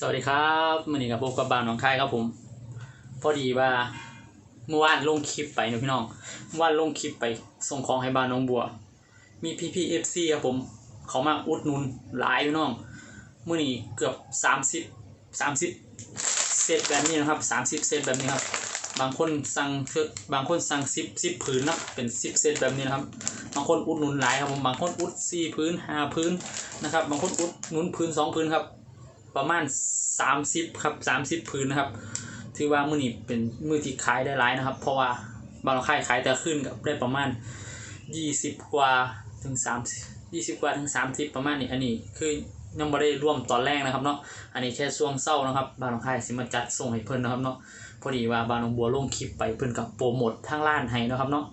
สวัสดีครับมื่อนี้กับพบกับบานหนองคายครับผม พอดีว่าเมื่อวานลงคลิปไปนะพี่น้องเมื่อวานลงคลิปไปส่งของให้บ้านน้องบัว มีพี่พี่เอฟซีครับผม เขามาอุดหนุนหลายพี่น้องเมื่อนี้เกือบสามสิบสามสิบเซตแบบนี้นะครับสามสิบเซตแบบนี้ครับ บางคนสั่งเทือบางคนสั่งสิบสิบผืนนะเป็นสิบเซตแบบนี้นะครับ บางคนอุดหนุนหลายครับผมบางคนอุดสี่พื้นห้าพื้นนะครับ บางคนอุดหนุนพื้นสองพื้นครับ ประมาณ30ครับ30พื้นนะครับ ถือว่ามือนี้เป็นมือที่ขายได้หลายนะครับ เพราะว่าบางเราขายขายแต่ขึ้นกับได้ประมาณ20กว่าถึง30 20กว่าถึง30ประมาณนี้อันนี้คือยังไม่ได้ร่วมตอนแรกนะครับเนาะ อันนี้แค่ช่วงเศร้านะครับ บางเราขายสิมาจัดส่งให้เพิ่นนะครับเนาะ พอดีว่าบางบัวลงคลิปไปเพิ่นกับโปรโมททางร้านให้นะครับเนาะ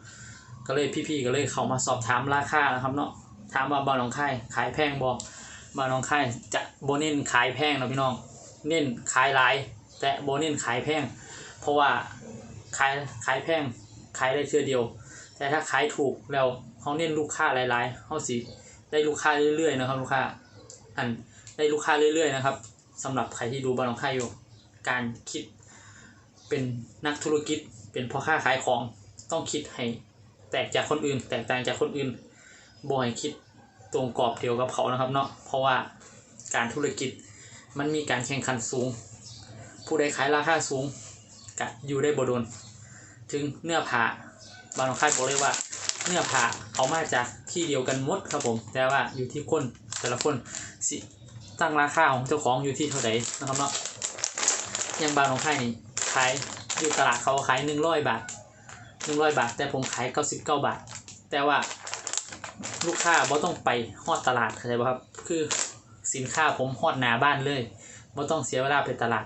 ก็เลยพี่ๆก็เลยเข้ามาสอบถามราคานะครับเนาะ ถามว่าบางน้องขายขายแพงบ่ มาน้องค่ายจะโบน้นขายแพงนะพี่น้องเน้นขายหลาย แต่โบน้นขายแพง เพราะว่าขายขายแพงขายได้เทื่อเดียว แต่ถ้าขายถูกแล้วเขาเน้นลูกค้าหลายๆเขาสิได้ลูกค้าเรื่อยๆนะครับลูกค้าอันได้ลูกค้าเรื่อยๆนะครับสำหรับใครที่ดูบาลองค่ายอยู่การคิดเป็นนักธุรกิจเป็นพ่อค้าขายของต้องคิดให้แตกจากคนอื่น แตกต่างจากคนอื่นบ่ให้คิด ตรงกรอบเดียวกับเขานะครับเนาะเพราะว่าการธุรกิจมันมีการแข่งขันสูง ผู้ใดขายราคาสูงกะอยู่ได้บโดน ถึงเนื้อผ้าบางค่ายบอกเลยว่า เนื้อผ้าเอามาจากที่เดียวกันหมดครับผม แต่ว่าอยู่ที่คนแต่ละคนสิตั้งราคาของเจ้าของอยู่ที่เท่าไหร่นะครับเนาะอย่างบางองค่ายนี่ขายอยู่ตลาดเขาขายหนึ่งร้อยบาทหนึ่งร้อยบาท แต่ผมขายเก้าสิบเก้าบาท แต่ว่า ลูกค้าบ่ต้องไปฮอดตลาดเข้าใจป่ะครับ คือสินค้าผมฮอดหน้าบ้านเลยบ่ต้องเสียเวลาไปตลาด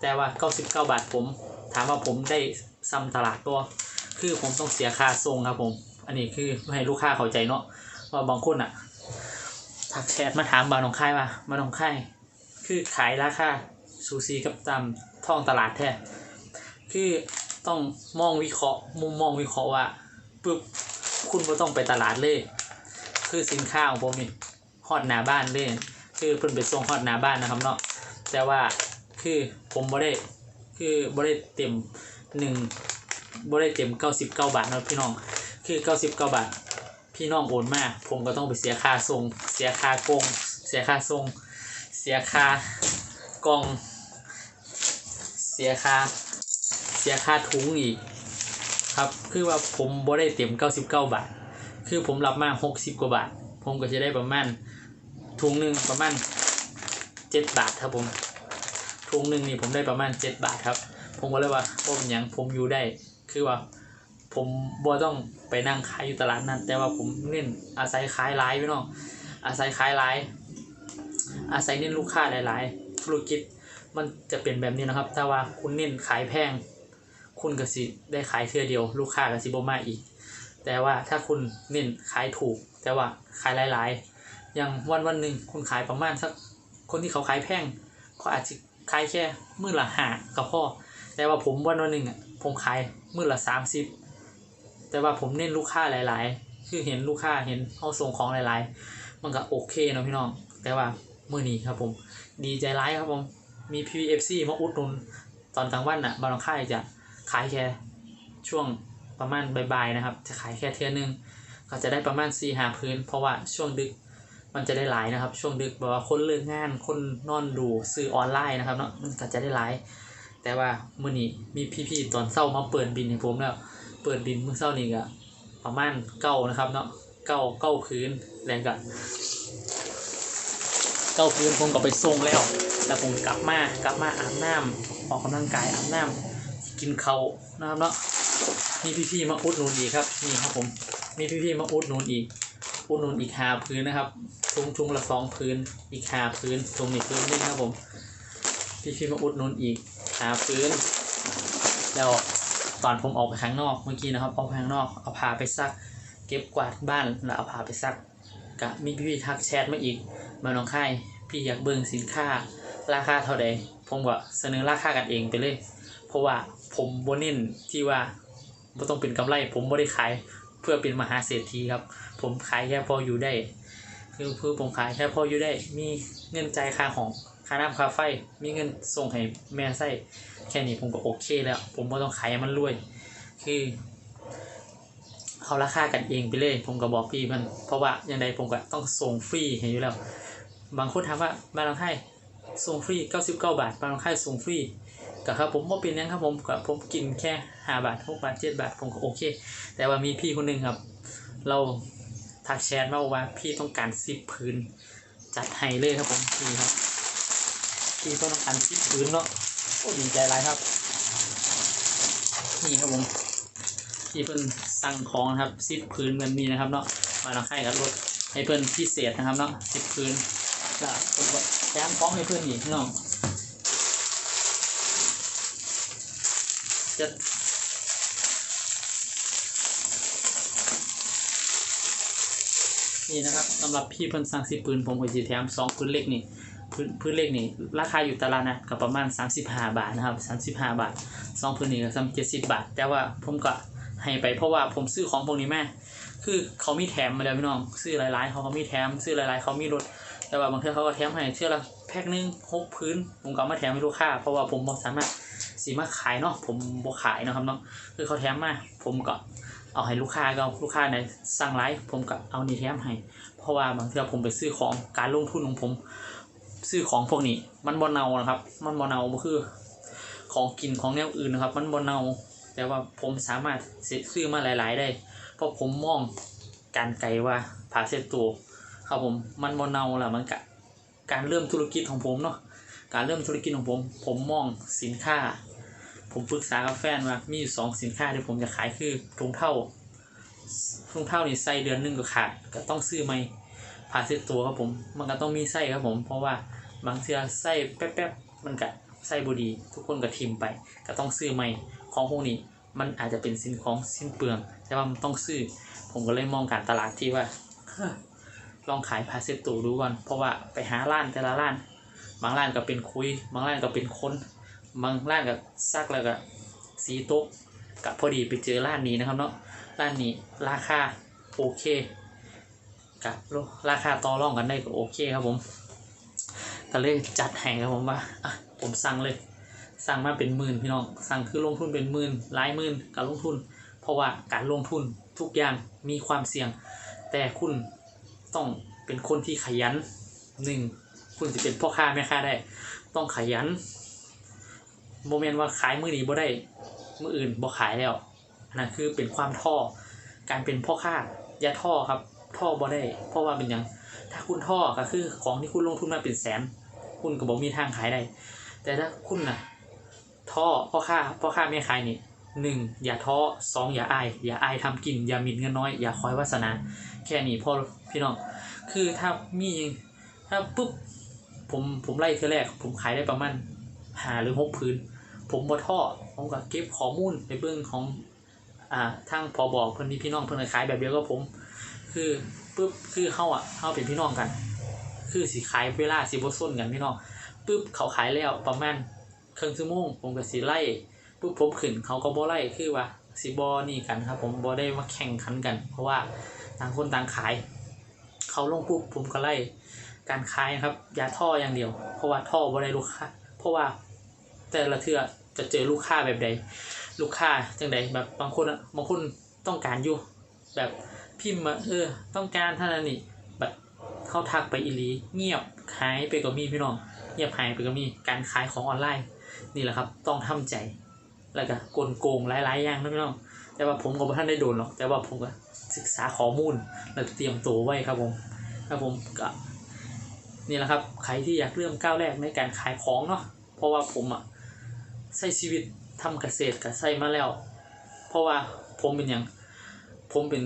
แต่ว่า 99 บาทผม ถามว่าผมได้ซ้ำตลาดตัว คือผมต้องเสียค่าส่งครับผม อันนี้คือให้ลูกค้าเข้าใจเนาะว่าบางคนอะทักแชทมาถามบางน้องค่ายว่าบางน้องค่ายคือขายราคาซูซีกับตามท้องตลาดแท้คือต้องมองวิเคราะห์มุมมองวิเคราะห์ว่าปึ๊บคุณก็ต้องไปตลาดเลย คือสินค้าของผมนี่ฮอดหน้าบ้านเลยคือเพิ่นไปส่งฮอดหน้าบ้านนะครับเนาะแต่ว่าคือผมบ่ได้คือบ่ได้เต็มหนึ่งบ่ได้เต็มเก้าสิบเก้าบาทนะพี่น้อง คือเก้าสิบเก้าบาท พี่น้องโอนมาผมก็ต้องไปเสียค่าส่ง เสียค่ากงเสียค่าส่ง เสียค่ากล่อง เสียค่า เสียค่าถุงอีก ครับ คือว่าผมบ่ได้เต็ม99บาท คือผมรับมา60กว่าบาท ผมก็จะได้ประมาณถุงหนึ่งประมาณ7บาทครับผมถุงหนึ่งนี่ผมได้ประมาณ7บาทครับ ผมก็เลยว่าผมยังผมอยู่ได้คือว่าผมบ่ต้องไปนั่งขายอยู่ตลาดนั้น แต่ว่าผมเน้นอาศัยขายไลฟ์พี่น้องอาศัยขายไลฟ์อาศัยเน้นลูกค้าหลาย ๆ ธุรกิจมันจะเป็นแบบนี้นะครับ ถ้าว่าคุณเน้นขายแพง คุณก็สิได้ขายเทื่อเดียว ลูกค้าก็สิบ่มาอีก แต่ว่าถ้าคุณเน้นขายถูก แต่ว่าขายหลาย ๆ อย่างวันวันหนึ่งคุณขายประมาณสักคนที่เขาขายแพงเขาอาจจะขายแค่มื้อละห้าก็พอแต่ว่าผมวันวันหนึ่งอะผมขายมื้อละสามสิบแต่ว่าผมเน้นลูกค้าหลาย ๆ คือเห็นลูกค้าเห็นเขาส่งของหลาย ๆ มันก็โอเคเนาะพี่น้อง แต่ว่ามื้อนี้ครับผมดีใจร้ายครับผมมี PFC มาอุดหนุนตอนกลางวันอะบางค่ายจะขายแค่ช่วง ประมาณบ่ายๆนะครับ จะขายแค่เทื่อนึงก็จะได้ประมาณ4ีหาพื้น เพราะว่าช่วงดึกมันจะได้หลายนะครับ ช่วงดึกแบบว่าคนเลิกงานคนนอนดูซื้อออนไลน์นะครับเนาะมันก็จะได้หลาย แต่ว่ามื้อนี้มีพี่ๆตอนเช้ามาเปิดบินให้ผมแล้ว เปิดบินเมื่อเช้านี้ก็ประมาณเก้านะครับเนาะเก้าเก้าพื้นแล้วก็เก้าพื้นผมก็ไปส่งแล้ว แล้วผมกลับมากลับมาอาบน้ำออกกำลังกายอาบน้ำกินเขานะครับเนาะ มีพี่ๆมาอุดหนุนอีกครับนี่ครับผมมีพี่ๆมาอุดหนุนอีกอุดหนุนอีกหาพื้นนะครับทุงทุงละสองพื้นอีกหาพื้นตรงนี้พื้นนึงครับผมพี่ๆมาอุดหนุนอีกหาพื้นแล้วตอนผมออกไปข้างนอกเมื่อกี้นะครับออกไปข้างนอกเอาผ้าไปซัก เก็บกวาดบ้านแล้วเอาผ้าไปซักกะมีพี่ๆทักแชทมาอีก มาน้องค่ายพี่อยากเบิ่งสินค้าราคาเท่าใดผมก็เสนอราคากันเองไปเลย เพราะว่าผมบเน้นที่ว่า บ่ต้องเป็นกำไรผมบ่ได้ขายเพื่อเป็นมหาเศรษฐีครับ ผมขายแค่พออยู่ได้ คือคือผมขายแค่พออยู่ได้ มีเงินจ่ายค่าของค่าน้ำค่าไฟ มีเงินส่งให้แม่ใส่แค่นี้ผมก็โอเคแล้ว ผมบ่ต้องขายมันรวย คือเขาราคากันเองไปเลย ผมก็บอกพี่มัน เพราะว่าอย่างใดผมก็ต้องส่งฟรีให้อยู่แล้ว บางคนถามว่าบางให้ส่งฟรี 99 บาท บางให้ส่งฟรี ก็ครับผมบ่เป็นหยังครับผมก็ผมกินแค่5บาท6บาท7บาทผมก็โอเค แต่ว่ามีพี่คนหนึ่งครับ เราทักแชทมาบอกว่าพี่ต้องการสิบพื้น จัดให้เลยครับผมนี่ครับพี่ก็ต้องการสิบพื้นเนาะโอ้ดีใจไรครับ นี่ครับผมพี่เพิ่นสั่งของนะครับสิบพื้นแบบนี้นะครับเนาะมาลองให้กับรถให้เพิ่นพิเศษนะครับเนาะสิบพื้นก็ผมก็แถมของให้เพิ่นอีกพี่น้อง จะนี่นะครับสำหรับพี่เพิ่นสั่งสิบปืนผมก็สิแถมสองปืนเล็กนี่ปืนปืนเล็กนี่ราคาอยู่ตลาดนะก็ประมาณ 35 บาทนะครับ 35 บาทสองปืนนี่ก็ซ้ำ70บาท แต่ว่าผมก็ให้ไปเพราะว่าผมซื้อของพวกนี้แมาคือเขามีแถมมาแล้วพี่น้อง ซื้อหลายๆ เขาก็มีแถม ซื้อหลายๆ เขามีลดแต่ว่าบางทีเขาก็แถมให้เชื่อละแพ็คหนึงหกพื้น ผมก็มาแถมให้ลูกค้าเพราะว่าผมบ่สามารถ สีมาขายเนาะผมบ่ขายเนาะครับเนาะคือเขาแถมมาผมก็เอาให้ลูกค้าก็ลูกค้าไหนสั่งไลฟ์ผมก็เอานี่แถมให้ เพราะว่าบางทีผมไปซื้อของการลงทุนของผม ซื้อของพวกนี้ มันบ่เนานะครับ มันบ่เนาคือ ของกินของแนวอื่นนะครับ มันบ่เนาแต่ว่าผมสามารถซื้อมาหลาย ๆ ได้ เพราะผมมองการไกลว่าผาเซตตัวครับผมมันบ่เนาแหละมันกะการเริ่มธุรกิจของผมเนาะการเริ่มธุรกิจของผม ผมมองสินค้า ผมปรึกษากับแฟนว่ามีอยู่สองสินค้าที่ผมจะขายคือถุงเท่ารองเท้านี่ใส่เดือนหนึงก็ขาดก็ต้องซื้อใหม่ผ่าเซ็ตตัวครับผม มันก็ต้องมีไส้ครับผม เพราะว่าบางเทื่อไส้แป๊บๆมันก็ไส้บดี ทุกคนก็ทิมไป ก็ต้องซื้อใหม่ของพวกนี้มันอาจจะเป็นสินของสิ้นเปลือง แต่ว่ามันต้องซื้อ ผมก็เลยมองการตลาดที่ว่าลองขายพาเซตตูดูก่อน เพราะว่าไปหาร้านแต่ละร้าน บางร้านก็เป็นคุย บางร้านก็เป็นคน บางร้านก็ซักแล้วก็สีโต๊ะกับพอดีไปเจอร้านนี้นะครับเนาะร้านนี้ราคาโอเคกับราคาต่อรองกันได้ก็โอเคครับผมก็เลยจัดให้ครับผมว่าอะผมสั่งเลยสั่งมาเป็นหมื่นพี่น้องสั่งคือลงทุนเป็นหมื่นหลายหมื่นการลงทุน เพราะว่าการลงทุนทุกอย่างมีความเสี่ยง แต่คุณต้องเป็นคนที่ขยันหนึ่งคุณจะเป็นพ่อค้าแม่ค้าได้ ต้องขยัน โมเมนต์ว่าขายมือนี้บ่ได้มืออื่นบ่ขายแล้วอันนั้นคือเป็นความท่อการเป็นพ่อค้าอย่าท่อครับ ท่อบ่ได้ เพราะว่าเป็นหยังถ้าคุณท่อก็คือของที่คุณลงทุนมาเป็นแสน คุณก็บอกมีทางขายได้ แต่ถ้าคุณน่ะท่อพ่อค้าพ่อค้าไม่ขายนี่หนึ่งอย่าท้อสองอย่าอายอย่าอายทำกิน อย่าหมิ่นเงินน้อย อย่าคอยวาสนา แค่นี้พอพี่น้อง คือถ้ามีถ้าปุ๊บผมผมไล่เทือแรก ผมขายได้ประมาณหาหรือหกพื้น ผมบ่ท่อผมก็เก็บข้อมูลในเบื้องของอ่าทางพอบอกเพื่อนที่พี่น้องเพื่อนขายแบบเดียวกับผม คือปุ๊บคือเฮาอะเฮาเป็นพี่น้องกัน คือสิขายเวลาสิบ่ส้นกันพี่น้องปุ๊บเขาขายแล้วประมาณเครึ่องชั่วโมงผมก็สิไล่ปุ๊บผมขึ้นเขาก็บ่ไล่คือว่าสิบ่นี่กันครับ ผมบ่ได้มาแข่งขันกัน เพราะว่าต่างคนต่างขาย เขาลงปุ๊บผมก็ไล่การขายครับอย่าท่ออย่างเดียว เพราะว่าท่อบ่ได้ลูกค้าเพราะว่า แต่ละเทื่อจะเจอลูกค้าแบบใด ลูกค้าจังใดแบบบางคนบางคนต้องการอยู่ แบบพิมพ์มาเออ ต้องการท่านั้นนี่แบบเข้าทักไปอีหลีเงียบหายไปก็มีพี่น้องเงียบหายไปก็มีการขายของออนไลน์ นี่แหละครับ ต้องทำใจแล้วก็กลโกงหลายๆอย่างนะพี่น้องแต่ว่าผมก็บ่ท่านได้โดนหรอกแต่ว่าผมก็ศึกษาข้อมูลแล้วเตรียมตัวไว้ครับผมครับผมก็นี่แหละครับใครที่อยากเริ่มก้าวแรกในการขายของเนาะเพราะว่าผมอะ ใช้ชีวิตทำเกษตรกับใช้มาแล้ว เพราะว่าผมเป็นอย่างผมเป็น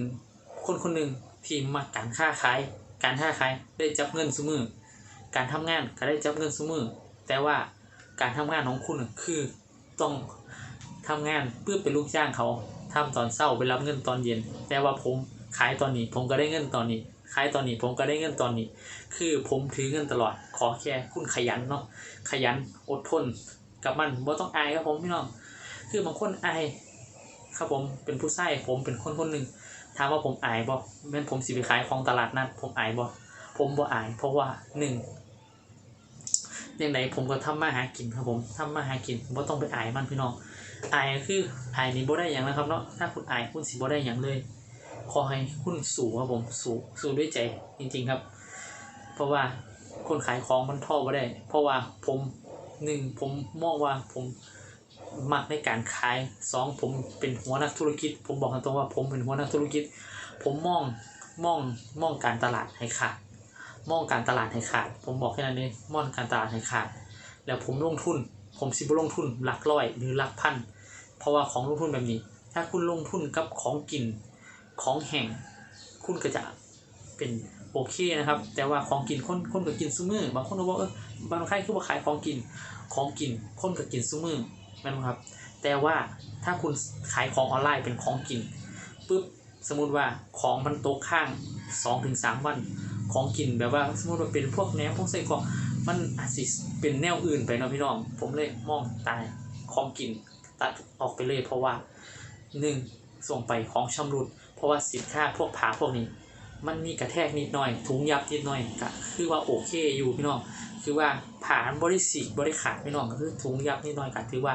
คนคนหนึ่งที่มาการค้าขาย การค้าขายได้จับเงินซุมือการทำงานก็ได้จับเงินซุมือแต่ว่าการทำงานของคุณคือต้องทำงานเพื่อเป็นลูกจ้างเขาทำตอนเช้าไปรับเงินตอนเย็น แต่ว่าผมขายตอนนี้ ผมก็ได้เงินตอนนี้ ขายตอนนี้ผมก็ได้เงินตอนนี้ คือผมถือเงินตลอด ขอแค่คุณขยันเนาะขยันอดทน กับมันบ่ต้องอายครับผมพี่น้อง คือบางคนอายครับผมเป็นผู้ใช้ผมเป็นคนคนหนึ่งถามว่าผมอายบ่แม่นผมสิไปขายของตลาดนัดผมอายบ่ผมบ่อาย เพราะว่าหนึ่งยังไงผมก็ทำมาหากินครับผมทำมาหากินผมบ่ต้องไปอายมันพี่น้องอายคืออายนี่บ่ได้อย่างนะครับเนาะถ้าคุณอายคุณสิบ่ได้อย่างเลย ขอให้คุณสู้ครับผมสู้สู้ด้วยใจจริง ๆครับ เพราะว่าคนขายของมันท่อบ่ได้ เพราะว่าผม หนึ่งผมมองว่าผมมักในการขายสองผมเป็นหัวนักธุรกิจ ผมบอกตรงๆว่าผมเป็นหัวนักธุรกิจ ผมมองมองมองการตลาดให้ขาดมองการตลาดให้ขาด ผมบอกแค่นั้นเองมองการตลาดให้ขาด แล้วผมลงทุน ผมสิบลงทุนหลักร้อยหรือหลักพันเพราะว่าของลงทุนแบบนี้ ถ้าคุณลงทุนกับของกินของแห้งคุณก็จะเป็น โอเคนะครับ แต่ว่าของกินคนคนก็กินซุมือ บางคนก็บอกเออบางใครคือว่าขายของกินของกินคนก็กินซุมือแม่นครับ แต่ว่าถ้าคุณขายของออนไลน์เป็นของกินปุ๊บสมมุติว่าของมันตกข้างสองถึงสามวันของกินแบบว่าสมมติว่าเป็นพวกแหนมพวกไส้กรอกมันอาจสิเป็นแนวอื่นไปนะพี่น้อง ผมเลยมองตายของกินตัดออกไปเลยเพราะว่าหนึ่งส่งไปของชำรุด เพราะว่าสินค้าพวกผาพวกนี้ มันมีกระแทกนิดหน่อยถุงยับนิดหน่อยก็คือว่าโอเคอยู่พี่น้องคือว่าผ่านบริสีบริขาดพี่น้องก็คือถุงยับนิดหน่อยก็ถือว่า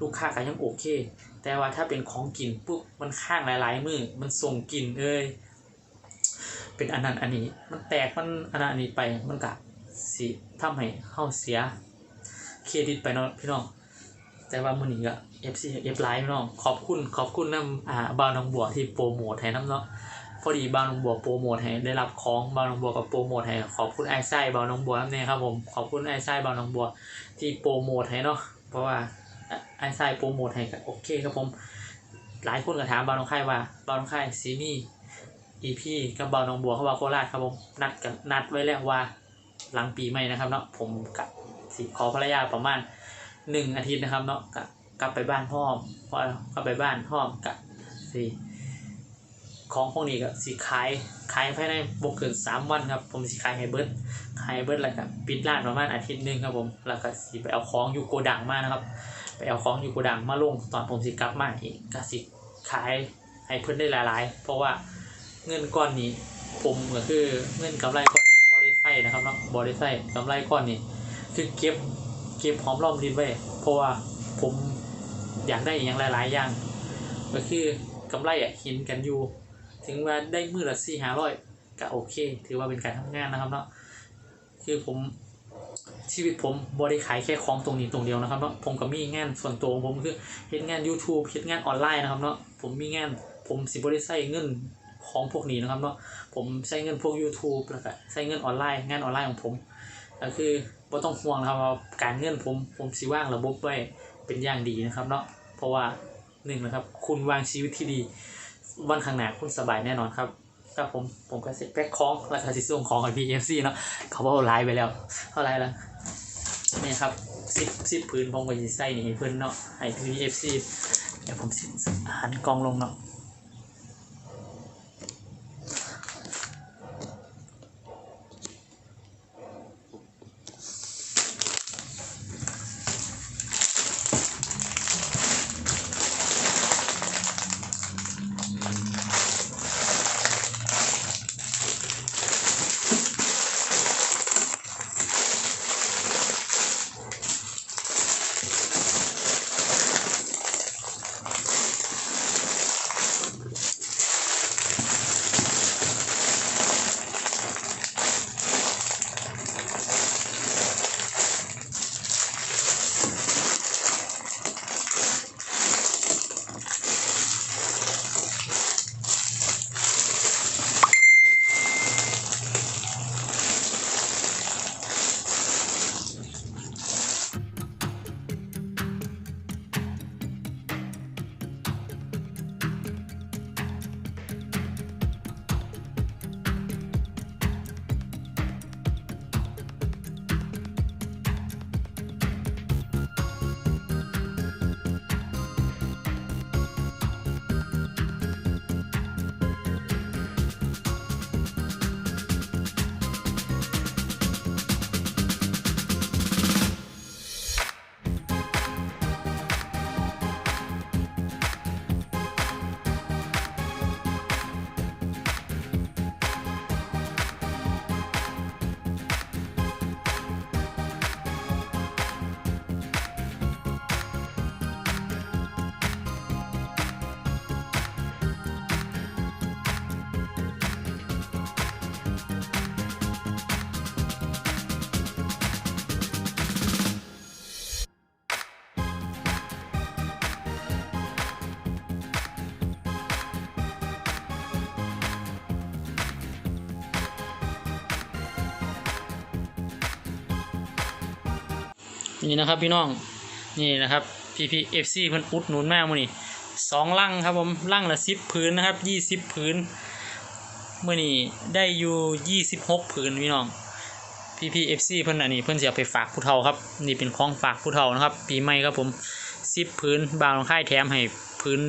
ลูกค้าก็ยังโอเค แต่ว่าถ้าเป็นของกินปุ๊บมันข้างหลาย ๆ มือมันส่งกลิ่นเอ้ยเป็นอันนั้นอันนี้มันแตกมันอันนั้นอันนี้ไปมันกะสิทำให้เฮาเสียเครดิตไปเนาะพี่น้องแต่ว่ามื้อนี้ก็ FC F ไลน์พี่น้องขอบคุณขอบคุณน้ำอ่าบาวหนองบัวที่โปรโมทให้นํเนาะ พอดีบาวหนองบัวโปรโมทให้ได้รับของบาวหนองบัวกับโปรโมทให้ขอบคุณไอ้ไส้บาวหนองบัวนำแน่ครับผมขอบคุณไอ้ไส้บาวหนองบัวที่โปรโมทให้เนาะเพราะว่าไอ้ไส้โปรโมทให้ก็โอเคครับผม หลายคนก็ถามบาวหนองไข่ว่าบาวหนองไข่ซีนี่ EP กับบาวหนองบัวเขาว่าโคราชครับผมนัดกันนัดไว้แล้วว่าหลังปีใหม่นะครับเนาะผมกับสิขอภรรยาประมาณหนึ่งอาทิตย์นะครับเนาะกับกลับไปบ้านพ่อมพอกลับไปบ้านพ่อกับสิ ของพวกนี้ก็สิขายขายภายในบกเกินสามวันครับ ผมสิขายให้เบิร์ดขายให้เบิร์ดแล้วก็ปิดร้านประมาณอาทิตย์หนึ่งครับผมแล้วก็สิไปเอาของอยู่โกดังมานะครับ ไปเอาของอยู่โกดังมาลงตอนผมสิกลับมาอีกก็สิขายให้เพื่อนได้หลายๆ เพราะว่าเงินก้อนนี้ ผมก็คือเงินกำไรก้อนนี้บริไซนะครับเนาะบริไซกำไรก้อนนี้ คือเก็บเก็บหอมรอมริบไว้เพราะว่าผมอยากได้อย่างหลาย ๆ อย่างก็คือกำไรอะเห็นกันอยู่ ถึงว่าได้มือละสี่ห้าร้อยก็โอเค ถือว่าเป็นการทำงานนะครับเนาะคือผมชีวิตผมบริขายแค่ของตรงนี้ตรงเดียวนะครับเนาะผมก็มีงานส่วนตัวของผมคือเฮ็ดงาน YouTube เฮ็ดงานออนไลน์นะครับเนาะผมมีงานผมสิบริใช้เงินของพวกนี้นะครับเนาะผมใช้เงินพวก YouTube แล้วก็ใช้เงินออนไลน์งานออนไลน์ของผมก็คือบ่ต้องห่วงนะครับว่าการเงินผมผมสิว่างระบบไว้เป็นอย่างดีนะครับเนาะเพราะว่าหนึ่งนะครับคุณวางชีวิตที่ดี วันข้างหน้าคุณสบายแน่นอนครับครับผมผมก็สิแพ็คของแล้วก็สิส่งของให้ PFC เนาะเขาบอกไลน์ไปแล้วเท่าไรแล้วนี่ครับสิบสิบพื้นผมก็จะใส่นี่ให้เพิ่นเนาะให้นเอฟซีเดี๋ยวผมสิหันกล้องลงเนาะ นี่นะครับพี่น้องนี่นะครับ PPFC เพิ่นอุดหนุนแมากมื้อนี้สองลังครับผมลังละสิบผืนนะครับยี่สิบผืนเมื้อนี้ได้อยู่ยี่สิบหกผืนพี่น้อง PPFC เพิ่นอันนี้เพิ่นสิเอาไปฝากผู้เฒ่าครับนี่เป็นของฝากผู้เฒ่านะครับ ปีใหม่ครับผมสิบผืนบางค่ายแถมให้ผืน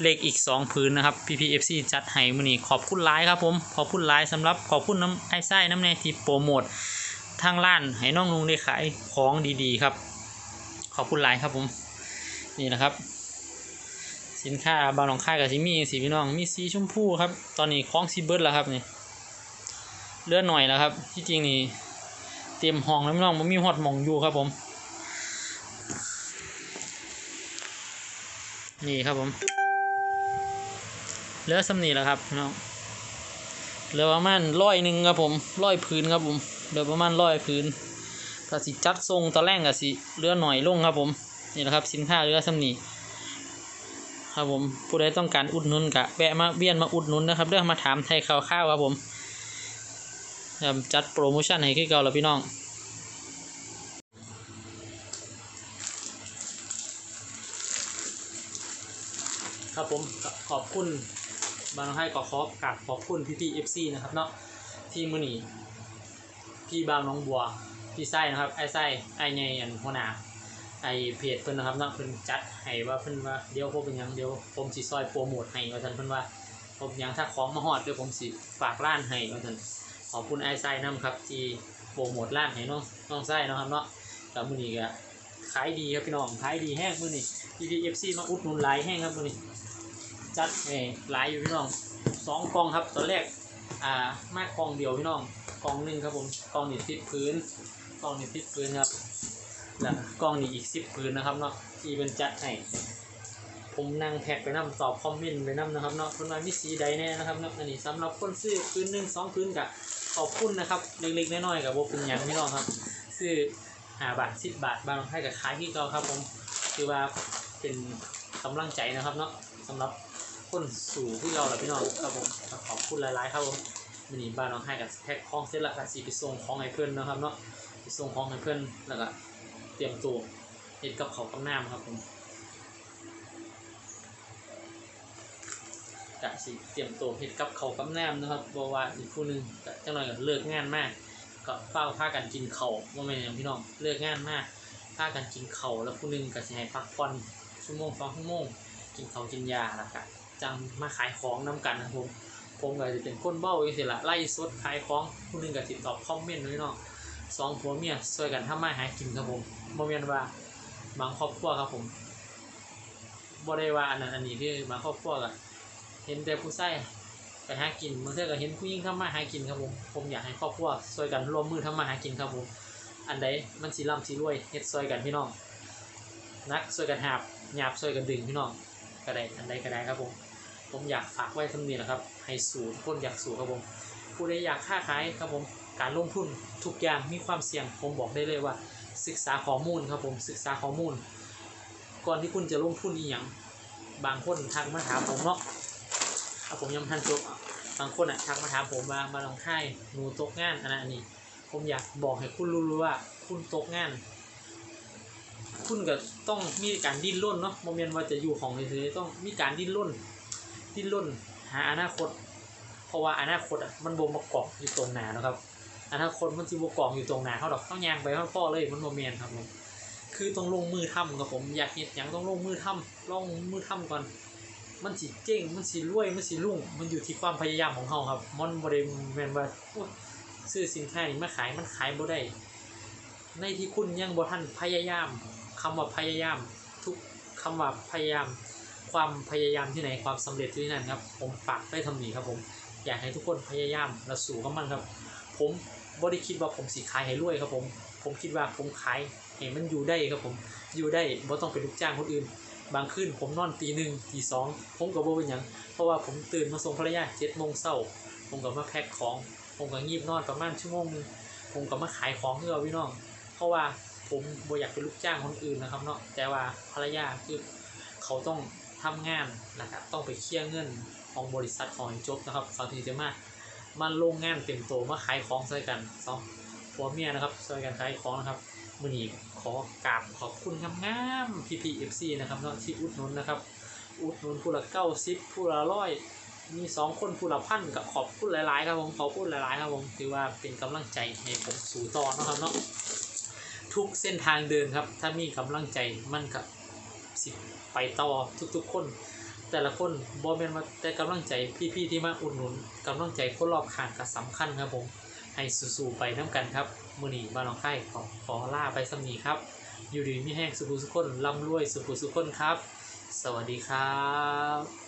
เล็กอีกสองผืนนะครับ PPFC จัดให้มือนี้ขอบคุณหลายครับผม ขอบคุณหลายสำหรับขอบคุณน้ำไอ้ไส้น้ำในที่โปรโมท ทางร้านให้น้องลุงได้ขายของดีๆครับ ขอบคุณหลายครับผมนี่นะครับ สินค้าบางหนองค่ายกับซิมีสีพี่น้องมีสีชมพูครับ ตอนนี้คล้องซีเบิร์ดแล้วครับนี่เลือดหน่อยแล้วครับ ที่จริงนี่เตรียมห้องแล้วพี่น้องมันมีฮอตหมองอยู่ครับผม นี่ครับผมเลือสำนีแล้วครับพี่น้องเหลือประมาณร้อยหนึ่งครับผมร้อยพื้นครับผม เหลือประมาณร้อยพื้นถ้าสิจัดทรงตะแรงกับสิเหลือหน่อยลงครับผม นี่นะครับสินค้าเหลือสำนีครับผมผู้ใดต้องการอุดหนุนกะแวะมาเวียนมาอุดหนุนนะครับเรื่องมาถามไทยข่าวข้าวครับผมจัดโปรโมชั่นให้ขึ้นเก่าแล้วพี่น้องครับผมขอบคุณบางให้ก็ขอกราบขอบคุณพี่พี่เอฟซีนะครับเนาะที่มือนี พี่บางน้องบัวพี่ไส้นะครับไอ้ไส้ไอ้ไงอันหัวหน้าไอ้เพจเพิ่นนะครับเนาะเพิ่นจัดให้ว่าเพิ่นว่าเดี๋ยวผมเป็นหยังเดี๋ยวผมสิซอยโปรโมทให้ว่าท่านเพิ่นว่าผมหยังถ้าของมาฮอดเดี๋ยวผมสิฝากร้านให้ว่าท่านขอบคุณไอ้ไส้นํครับ ที่โปรโมทร้านให้น้องน้องไส้นะครับเนาะแล้วมื้อนี้ก็ขายดีครับพี่น้องขายดีแห้งมื้อนี้พี่พี่เอฟซีมาอุดหนุนหลายแห้งครับมื้อนี้จัดเออหลายอยู่พี่น้องสองกล่องครับตอนแรก อ่ามากกองเดียวพี่น้องกองหนึ่งครับผมกองนี้ติดพื้นกองนี้ติดพื้นครับแล้วกองนี้อีกสิบพื้นนะครับเนาะที่เป็นจัดให้ผมนั่งแท็กไปนํตอบคอมเมนต์ไปนํนะครับเนาะคนว่ามีสีใดแน่นะครับเนาะอันนี้สำหรับคนซื้อพื้นหนึ่งสองพื้นกับขอบคุณนะครับเล็กๆน้อยๆกับว่าเป็นยังพี่น้องครับ ซื้อหาบาทสิบบาทบางให้กับขายที่เก่าครับผมคือว่าเป็นกำลังใจนะครับเนาะสำหรับ คนสู่ที่เราแหละพี่น้องครับผมขอบคุณหลายๆครับผมมินิบ้านน้องให้กับแพ็คของเสร็จละก็สีไปส่งของให้เพื่อนนะครับเนาะไปส่งของให้เพื่อนแล้วก็เตรียมตัวเฮ็ดกับเขากับน้ำครับผมกะสิเตรียมตัวเฮ็ดกับเขากับน้ำนะครับบอกว่าอีกคู่หนึงก็จังหน่อยก็เลิกงานมาก ก็เฝ้าพากันกินเขาว่าแม่เนหยังพี่น้องเลิกงานมากพากันกินเขาแล้วคู่หนึงก็สิให้พักผ่อนชั่วโมงสองชั่วโมงกินเขากินยาแล้วก็ จังมาขายของน้กันนะผมผมก็จะเป็นคนเบ้าอย่างสิละไล่สดขายของผู้หนึงก็ติดตอบคอมเมนต์ไว้เนาะสองผัวเมียช่วยกันทำมาหากินครับผมบ่แม่นว่าบางครอบครัวครับผมบ่ได้ว่าอันนั้นอันนี้คือบางครอบครัวก็เห็นแต่ผู้ชายไปหากินบางเทื่อก็เห็นผู้หญิงทำมาหากินครับผมผมอยากให้ครอบครัวช่วยกันร่วมมือทำมาหากินครับผมอันใดมันสิร่ำสิรวยเฮ็ดช่วยกันพี่น้องนักช่วยกันหาบหยาบช่วยกันดึงพี่น้องก็ได้อันใดก็ได้ครับผม ผมอยากฝากไว้ทำนี้นะครับ ให้สู่คนอยากสู่ครับผมผู้ใดอยากค้าขายครับผมการลงทุนทุกอย่างมีความเสี่ยงผมบอกได้เลยว่า ศึกษาข้อมูลครับผมศึกษาข้อมูล ก่อนที่คุณจะลงทุนอีหยังบางคนทักมาถามผมเนาะเอาผมยังทันจบอะบางคนอะทักมาถามผมว่ามาลองค่ายหนูตกงานอันนั้นอันนี้ผมอยากบอกให้คุณรู้ๆว่า คุณตกงาน คุณก็ต้องมีการดิ้นรนเนาะโมเมนต์ว่าจะอยู่ของเฉยๆต้องมีการดิ้นรน ดิ้นรนหาอนาคต เพราะว่าอนาคตอะมันบ่มาเกาะอยู่ตรงหน้านะครับ อนาคตมันสิบ่เกาะอยู่ตรงหน้าเขาดอกต้องยางไปข้างพ่อเลยมันโมเมนครับผมคือต้องลงมือทำครับผมอยากเห็นอย่างต้องลงมือทำลองมือทำก่อนมันสิเจ๊งมันสิรวย มันสิรุ่ง มันอยู่ที่ความพยายามของเขาครับ มันบ่ได้แมนว่าซื้อสินค้านี้มาขาย มันขายบ่ได้ ในที่คุณยังบ่ทันพยายามคำว่าพยายาม ทุกคำว่าพยายาม ความพยายามที่ไหนความสำเร็จที่นั่นครับผมฝากได้ทำหนี้ครับผมอยากให้ทุกคนพยายามและสู่กับมันครับ ผมบ่ได้คิดว่าผมสิขายให้รวยครับผม ผมคิดว่าผมขายให้มันอยู่ได้ครับผมอยู่ได้บ่ต้องเป็นลูกจ้างคนอื่น บางคืนผมนอนตีหนึ่งตีสองผมก็บ่เป็นหยังเพราะว่าผมตื่นมาส่งภรรยาเจ็ดโมงเช้าผมก็มาแพ็คของ ผมก็งีบนอนประมาณชั่วโมงหนึงผมก็มาขายของเพื่อพี่น้อง เพราะว่าผมบ่อยากเป็นลูกจ้างคนอื่นนะครับเนาะแต่ว่าภรรยาคือเขาต้อง ทำงานนะครับต้องไปเคลียร์เงินของบริษัทของจบนะครับเขาถึงจะมามาลงงานเต็มตัวมาขายของใส่กันสองผัวเมียนะครับช่กันขายของนะครับมือนี้ขอกราบขอบคุณงามๆพี่พีเอฟซีนะครับเนาะที่อุดหนุนนะครับ อุดหนุนผู้ละเก้าสิบผู้ละร้อยมีสองคนผู้ละพันกับขอบคุณหลายๆครับผมขอบคุณหลายๆครับผมถือว่าเป็นกำลังใจให้ผมสู่ต่อนะครับเนาะทุกเส้นทางเดินครับ ถ้ามีกำลังใจมันกับ สิไปต่อทุกๆคน แต่ละคนบอแมนมาแต่กำลังใจพี่ๆที่มาอุดหนุนกำลังใจคนรอบข้างก็สำคัญครับผมให้สู้ๆไปน้ำกันครับมือหนีบ้านน้องไข่ขอขอล่าไปสำนีครับ อยู่ดีมีแห้งสุขุสุขคนร่ำรวยสุขุสุขคนครับ สวัสดีครับ